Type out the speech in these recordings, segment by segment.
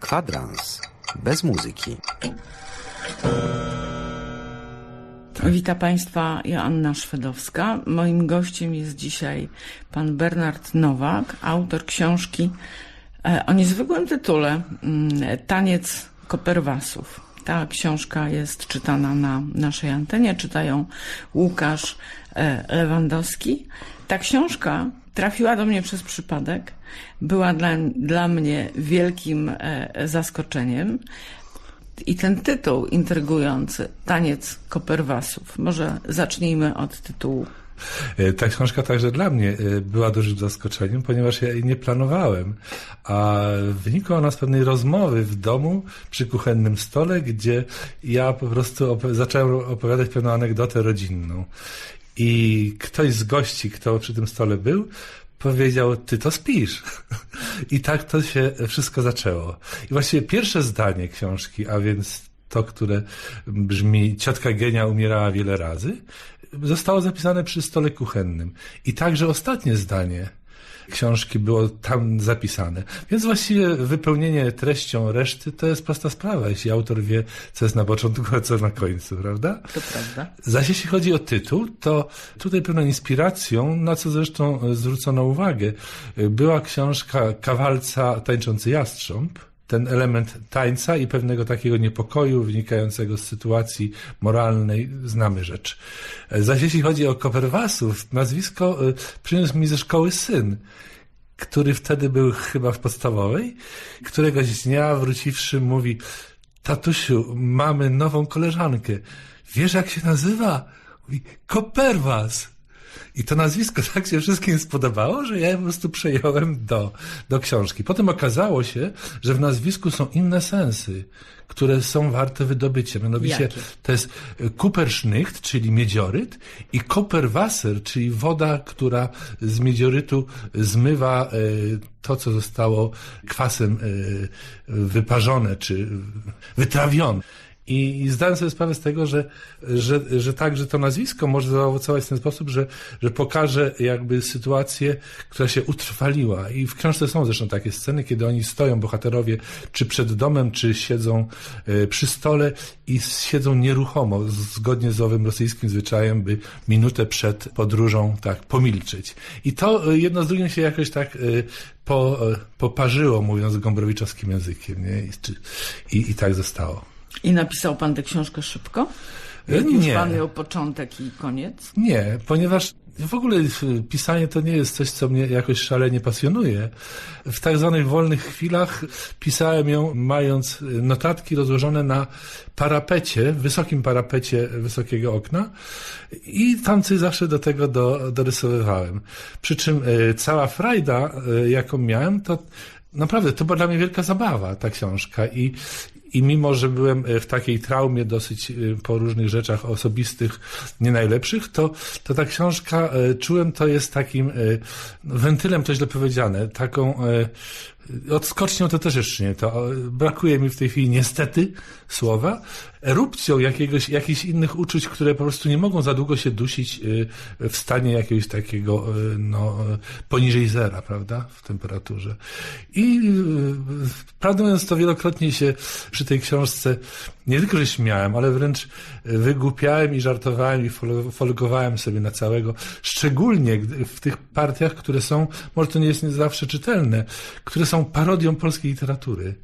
Kwadrans bez muzyki. Witam Państwa, Joanna Szwedowska. Moim gościem jest dzisiaj pan Bernard Nowak, autor książki e, o niezwykłym tytule mm, Taniec Koperwasów. Ta książka jest czytana na naszej antenie, czytają Łukasz e, Lewandowski. Ta książka trafiła do mnie przez przypadek, była dla, dla mnie wielkim e, zaskoczeniem. I ten tytuł intrygujący, Taniec Koperwasów. Może zacznijmy od tytułu. E, Ta książka także dla mnie e, była dużym zaskoczeniem, ponieważ ja jej nie planowałem, a wynikła ona z pewnej rozmowy w domu przy kuchennym stole, gdzie ja po prostu op zacząłem opowiadać pewną anegdotę rodzinną. I ktoś z gości, kto przy tym stole był, powiedział, ty to spisz. I tak to się wszystko zaczęło. I właściwie pierwsze zdanie książki, a więc to, które brzmi Ciotka Genia umierała wiele razy, zostało zapisane przy stole kuchennym. I także ostatnie zdanie książki było tam zapisane. Więc właściwie wypełnienie treścią reszty to jest prosta sprawa, jeśli autor wie, co jest na początku, a co na końcu, prawda? To prawda. Zaś jeśli chodzi o tytuł, to tutaj pewną inspiracją, na co zresztą zwrócono uwagę, była książka Kawalca Tańczący Jastrząb, ten element tańca i pewnego takiego niepokoju wynikającego z sytuacji moralnej znamy rzecz. Zaś jeśli chodzi o Koperwasów, nazwisko y, przyniósł mi ze szkoły syn, który wtedy był chyba w podstawowej. Któregoś dnia wróciwszy mówi, tatusiu, mamy nową koleżankę. Wiesz jak się nazywa? Mówi, Koperwas. I to nazwisko tak się wszystkim spodobało, że ja je po prostu przejąłem do, do książki. Potem okazało się, że w nazwisku są inne sensy, które są warte wydobycia. Mianowicie Jakie? to jest Kuperschnycht, czyli miedzioryt i Koperwasser, czyli woda, która z miedziorytu zmywa e, to, co zostało kwasem e, wyparzone czy wytrawione. I, I zdałem sobie sprawę z tego, że, że, że tak, że to nazwisko może zaowocować w ten sposób, że, że pokaże jakby sytuację, która się utrwaliła. I w książce są zresztą takie sceny, kiedy oni stoją, bohaterowie, czy przed domem, czy siedzą e, przy stole i siedzą nieruchomo, zgodnie z owym rosyjskim zwyczajem, by minutę przed podróżą tak pomilczeć. I to e, jedno z drugim się jakoś tak e, po, poparzyło, mówiąc gombrowiczowskim językiem, nie? I, i, i tak zostało. I napisał pan tę książkę szybko? E, Już nie. pan miał początek i koniec? Nie, ponieważ w ogóle y, pisanie to nie jest coś, co mnie jakoś szalenie pasjonuje. W tak zwanych wolnych chwilach pisałem ją mając notatki rozłożone na parapecie, wysokim parapecie wysokiego okna i tam coś zawsze do tego do, dorysowywałem. Przy czym cała frajda, jaką miałem, to naprawdę to była dla mnie wielka zabawa, ta książka i i mimo, że byłem e, w takiej traumie dosyć e, po różnych rzeczach osobistych, nie najlepszych, to, to ta książka, e, czułem, to jest takim wentylem, to źle powiedziane, taką odskocznią to też jeszcze nie, to brakuje mi w tej chwili niestety słowa, erupcją jakiegoś, jakichś innych uczuć, które po prostu nie mogą za długo się dusić w stanie jakiegoś takiego, no, poniżej zera, prawda, w temperaturze. I prawdę mówiąc, to wielokrotnie się przy tej książce nie tylko, że śmiałem, ale wręcz wygłupiałem i żartowałem i folgowałem sobie na całego, szczególnie w tych partiach, które są, może to nie jest nie zawsze czytelne, które są parodią polskiej literatury.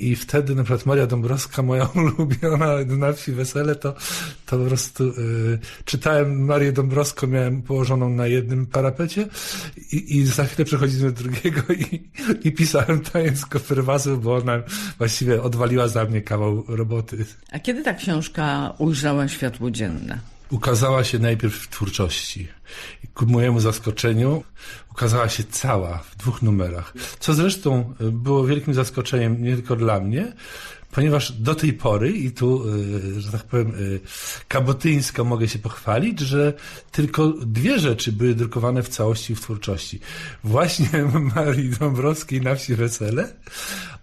I wtedy na przykład Maria Dąbrowska, moja ulubiona na wsi wesele, to, to po prostu y, czytałem Marię Dąbrowską, miałem położoną na jednym parapecie i, i za chwilę przechodzimy do drugiego i, i pisałem taniec koperwasów, bo ona właściwie odwaliła za mnie kawał roboty. A kiedy ta książka ujrzała światło dzienne? Ukazała się najpierw w twórczości. Ku mojemu zaskoczeniu ukazała się cała w dwóch numerach. Co zresztą było wielkim zaskoczeniem nie tylko dla mnie, ponieważ do tej pory, i tu, y, że tak powiem, y, kabotyńsko mogę się pochwalić, że tylko dwie rzeczy były drukowane w całości w twórczości. Właśnie Marii Dąbrowskiej na wsi Wesele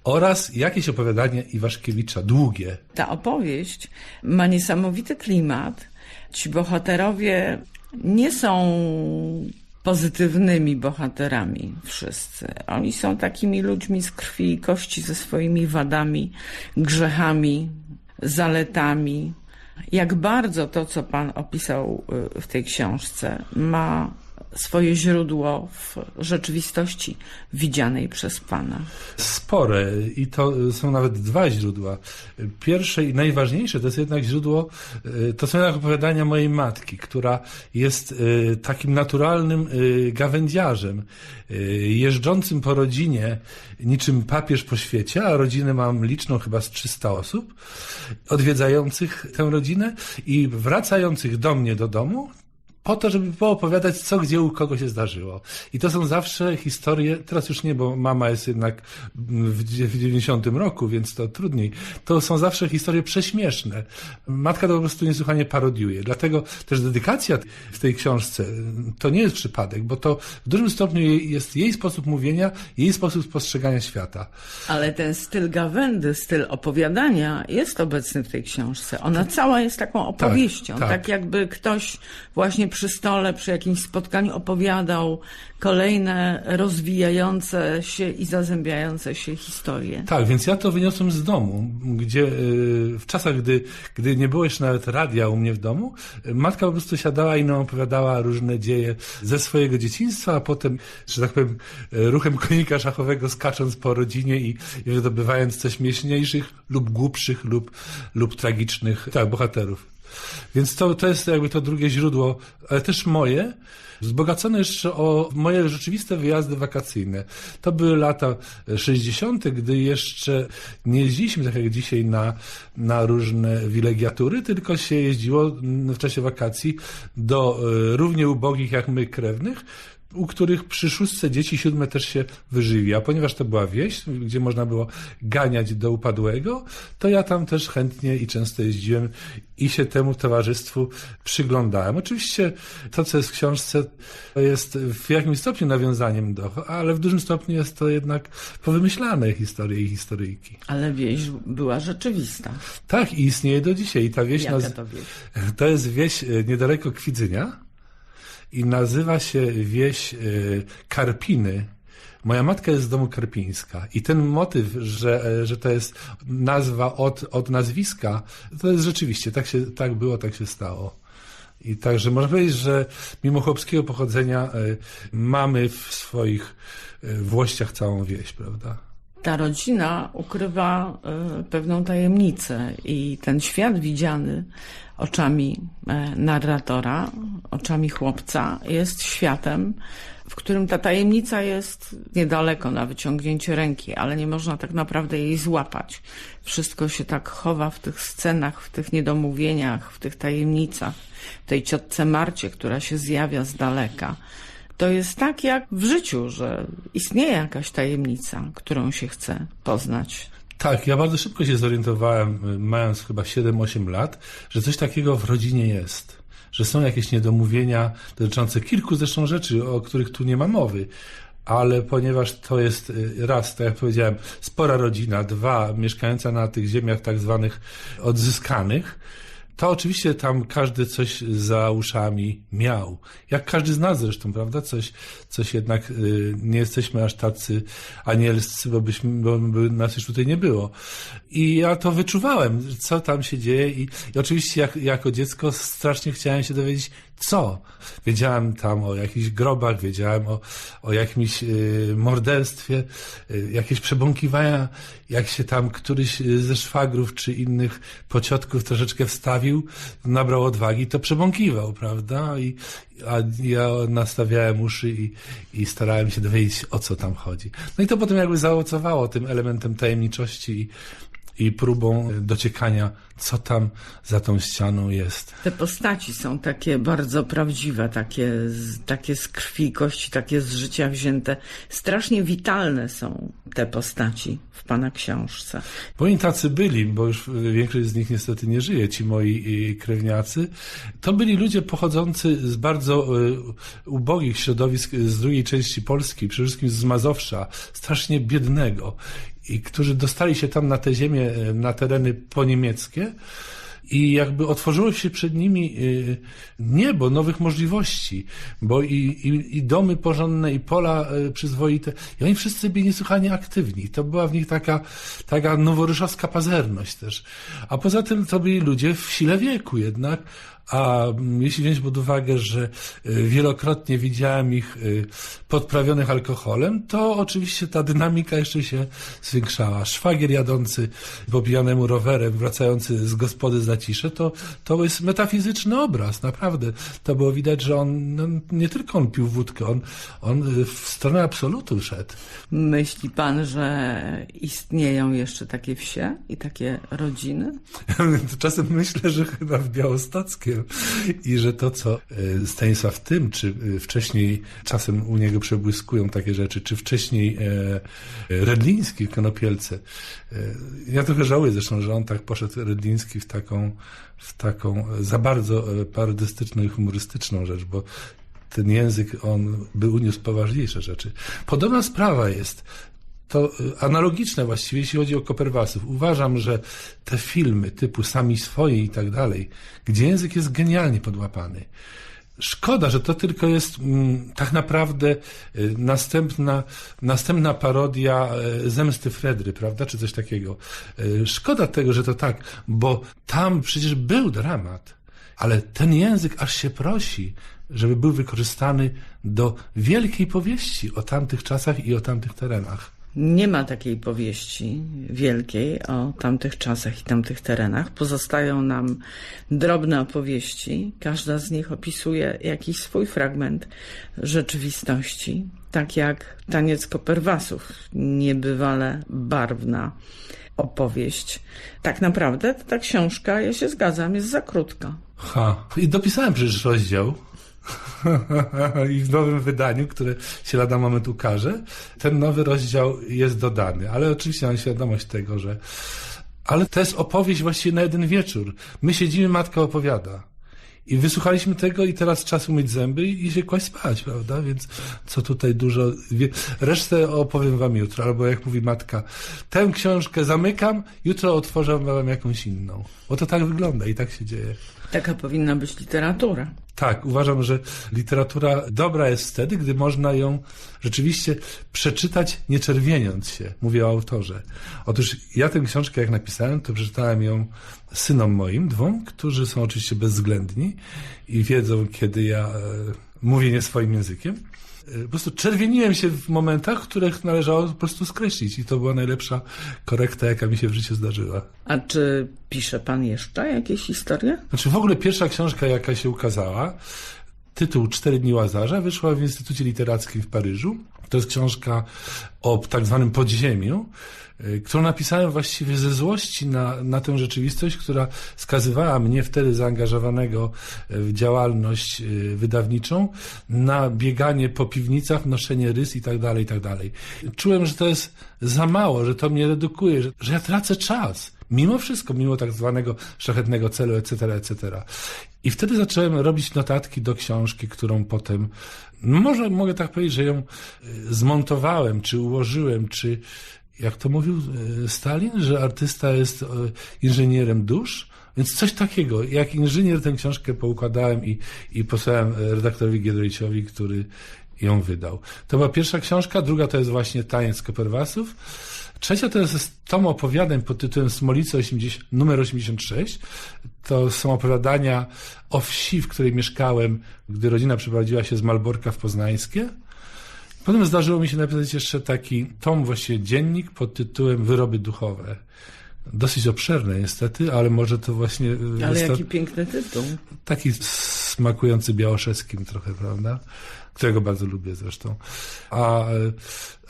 oraz jakieś opowiadanie Iwaszkiewicza, długie. Ta opowieść ma niesamowity klimat. Ci bohaterowie nie są pozytywnymi bohaterami wszyscy. Oni są takimi ludźmi z krwi i kości ze swoimi wadami, grzechami, zaletami. Jak bardzo to, co Pan opisał y, w tej książce, ma swoje źródło w rzeczywistości widzianej przez Pana. Spore i to są nawet dwa źródła. Pierwsze i najważniejsze to jest jednak źródło, y, to są jednak opowiadania mojej matki, która jest y, takim naturalnym y, gawędziarzem, jeżdżącym po rodzinie niczym papież po świecie, a rodzinę mam liczną chyba z 300 osób, odwiedzających tę rodzinę i wracających do mnie do domu, po to, żeby poopowiadać, co gdzie u kogo się zdarzyło. I to są zawsze historie, teraz już nie, bo mama jest jednak w 90 roku, więc to trudniej. To są zawsze historie prześmieszne. Matka to po prostu niesłychanie parodiuje. Dlatego też dedykacja w tej książce to nie jest przypadek, bo to w dużym stopniu jest jej sposób mówienia, jej sposób spostrzegania świata. Ale ten styl gawędy, styl opowiadania jest obecny w tej książce. Ona cała jest taką opowieścią. Tak, tak. tak jakby ktoś właśnie przy stole, przy jakimś spotkaniu opowiadał kolejne rozwijające się i zazębiające się historie. Tak, więc ja to wyniosłem z domu, gdzie y, w czasach, gdy, gdy nie było jeszcze nawet radia u mnie w domu, matka po prostu siadała i nam opowiadała różne dzieje ze swojego dzieciństwa, a potem, że tak powiem, ruchem konika szachowego skacząc po rodzinie i, i wydobywając coś śmieszniejszych lub głupszych lub, lub tragicznych tak, bohaterów. Więc to, to jest jakby to drugie źródło, ale też moje, wzbogacone jeszcze o moje rzeczywiste wyjazdy wakacyjne. To były lata 60., gdy jeszcze nie jeździliśmy tak jak dzisiaj na, na różne wilegiatury, tylko się jeździło w czasie wakacji do e, równie ubogich jak my krewnych, u których przy szóstce dzieci siódme też się wyżywi. A ponieważ to była wieś, gdzie można było ganiać do upadłego, to ja tam też chętnie i często jeździłem i się temu towarzystwu przyglądałem. Oczywiście to, co jest w książce, jest w jakimś stopniu nawiązaniem do, ale w dużym stopniu jest to jednak powymyślane historie i historyjki. Ale wieś była rzeczywista. Tak, i istnieje do dzisiaj. I ta wieś, Jaka naz... to wieś? to jest wieś e, niedaleko Kwidzynia i nazywa się wieś y, Karpiny. Moja matka jest z domu Karpińska i ten motyw, że, że to jest nazwa od, od nazwiska, to jest rzeczywiście, tak, się, tak było, tak się stało. I także można powiedzieć, że mimo chłopskiego pochodzenia y, mamy w swoich włościach całą wieś, prawda? Ta rodzina ukrywa pewną tajemnicę i ten świat widziany oczami narratora, oczami chłopca, jest światem, w którym ta tajemnica jest niedaleko na wyciągnięcie ręki, ale nie można tak naprawdę jej złapać. Wszystko się tak chowa w tych scenach, w tych niedomówieniach, w tych tajemnicach, w tej ciotce Marcie, która się zjawia z daleka. To jest tak jak w życiu, że istnieje jakaś tajemnica, którą się chce poznać. Tak, ja bardzo szybko się zorientowałem, mając chyba 7-8 lat, że coś takiego w rodzinie jest. Że są jakieś niedomówienia dotyczące kilku zresztą rzeczy, o których tu nie ma mowy. Ale ponieważ to jest raz, tak jak powiedziałem, spora rodzina, dwa, mieszkająca na tych ziemiach tak zwanych odzyskanych, to oczywiście tam każdy coś za uszami miał. Jak każdy z nas zresztą, prawda? Coś, coś jednak y, nie jesteśmy aż tacy anielscy, bo, byśmy, bo by nas już tutaj nie było. I ja to wyczuwałem, co tam się dzieje i, i oczywiście jak, jako dziecko strasznie chciałem się dowiedzieć, co. Wiedziałem tam o jakichś grobach, wiedziałem o, o jakimś y, morderstwie, y, jakieś przebąkiwania, jak się tam któryś ze szwagrów czy innych pociotków troszeczkę wstawił, nabrał odwagi, to przebąkiwał, prawda? I, a ja nastawiałem uszy i, i starałem się dowiedzieć, o co tam chodzi. No i to potem jakby zaowocowało tym elementem tajemniczości i, i próbą dociekania, co tam za tą ścianą jest. Te postaci są takie bardzo prawdziwe, takie, takie z krwi i kości, takie z życia wzięte. Strasznie witalne są te postaci w Pana książce. Bo oni tacy byli, bo już większość z nich niestety nie żyje, ci moi krewniacy. To byli ludzie pochodzący z bardzo ubogich środowisk z drugiej części Polski, przede wszystkim z Mazowsza, strasznie biednego i którzy dostali się tam na te ziemię, na tereny poniemieckie i jakby otworzyło się przed nimi y, niebo nowych możliwości, bo i, i, i domy porządne, i pola y, przyzwoite, i oni wszyscy byli niesłychanie aktywni. To była w nich taka, taka noworyszowska pazerność też. A poza tym to byli ludzie w sile wieku jednak, a jeśli wziąć pod uwagę, że y, wielokrotnie widziałem ich y, podprawionych alkoholem, to oczywiście ta dynamika jeszcze się zwiększała. Szwagier jadący po pijanemu rowerem, wracający z gospody za ciszę, to, to jest metafizyczny obraz, naprawdę. To było widać, że on, no, nie tylko on pił wódkę, on, on y, w stronę absolutu szedł. Myśli pan, że istnieją jeszcze takie wsie i takie rodziny? Czasem myślę, że chyba w I że to, co e, Stanisław Tym, czy e, wcześniej czasem u niego przebłyskują takie rzeczy, czy wcześniej e, Redliński w Konopielce. Ja trochę żałuję zresztą, że on tak poszedł Redliński w taką, w taką za bardzo parodystyczną i humorystyczną rzecz, bo ten język, on by uniósł poważniejsze rzeczy. Podobna sprawa jest to analogiczne właściwie, jeśli chodzi o Koperwasów. Uważam, że te filmy typu Sami Swoje i tak dalej, gdzie język jest genialnie podłapany, Szkoda, że to tylko jest mm, tak naprawdę y, następna, następna parodia y, Zemsty Fredry, prawda, czy coś takiego. Y, szkoda tego, że to tak, bo tam przecież był dramat, ale ten język aż się prosi, żeby był wykorzystany do wielkiej powieści o tamtych czasach i o tamtych terenach. Nie ma takiej powieści wielkiej o tamtych czasach i tamtych terenach. Pozostają nam drobne opowieści. Każda z nich opisuje jakiś swój fragment rzeczywistości. Tak jak Taniec Koperwasów, niebywale barwna opowieść. Tak naprawdę ta książka, ja się zgadzam, jest za krótka. Ha, i dopisałem przecież rozdział I w nowym wydaniu, które się lada moment ukaże, ten nowy rozdział jest dodany. Ale oczywiście mam świadomość tego, że. Ale to jest opowieść właściwie na jeden wieczór. My siedzimy, matka opowiada. I wysłuchaliśmy tego i teraz czas umyć zęby i się kłaść spać, prawda? Więc co tutaj dużo... Resztę opowiem wam jutro, albo jak mówi matka, tę książkę zamykam, jutro otworzę wam jakąś inną. Bo to tak wygląda i tak się dzieje. Taka powinna być literatura. Tak, uważam, że literatura dobra jest wtedy, gdy można ją rzeczywiście przeczytać, nie czerwieniąc się. Mówię o autorze. Otóż ja tę książkę, jak napisałem, to przeczytałem ją synom moim, dwóm, którzy są oczywiście bezwzględni i wiedzą, kiedy ja e, mówię nie swoim językiem. Po prostu czerwieniłem się w momentach, których należało po prostu skreślić i to była najlepsza korekta, jaka mi się w życiu zdarzyła. A czy pisze pan jeszcze jakieś historie? Znaczy w ogóle pierwsza książka, jaka się ukazała, tytuł Cztery dni Łazarza, wyszła w Instytucie Literackim w Paryżu. To jest książka o tak zwanym podziemiu, Y, którą napisałem właściwie ze złości na, na tę rzeczywistość, która skazywała mnie wtedy zaangażowanego y, w działalność y, wydawniczą na bieganie po piwnicach, noszenie rys i tak dalej, i tak dalej. Czułem, że to jest za mało, że to mnie redukuje, że, że ja tracę czas. Mimo wszystko, mimo tak zwanego szlachetnego celu, etc., etc. I wtedy zacząłem robić notatki do książki, którą potem, no może mogę tak powiedzieć, że ją zmontowałem, czy ułożyłem, czy jak to mówił e, Stalin, że artysta jest e, inżynierem dusz, więc coś takiego. Jak inżynier tę książkę poukładałem i, i posłałem e, redaktorowi Giedroyciowi, który ją wydał. To była pierwsza książka, druga to jest właśnie Taniec Koperwasów. Trzecia to jest tom opowiadań pod tytułem Smolice 80, numer 86. To są opowiadania o wsi, w której mieszkałem, gdy rodzina przeprowadziła się z Malborka w Poznańskie. Potem zdarzyło mi się napisać jeszcze taki tom, właściwie dziennik pod tytułem Wyroby duchowe. Dosyć obszerny niestety, ale może to właśnie... Ale wysta... jaki piękny tytuł. Taki smakujący białoszewskim trochę, prawda? Którego bardzo lubię zresztą. A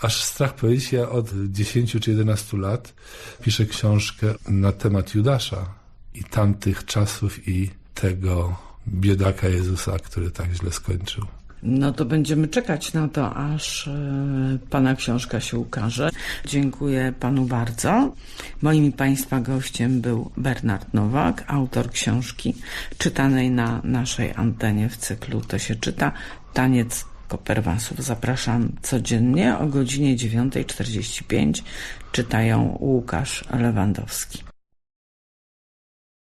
aż strach powiedzieć, ja od 10 czy 11 lat piszę książkę na temat Judasza i tamtych czasów i tego biedaka Jezusa, który tak źle skończył. No to będziemy czekać na to, aż e, Pana książka się ukaże. Dziękuję Panu bardzo. Moim Państwa gościem był Bernard Nowak, autor książki czytanej na naszej antenie w cyklu To się czyta, Taniec Koperwasów. Zapraszam codziennie o godzinie 9.45. Czytają Łukasz Lewandowski.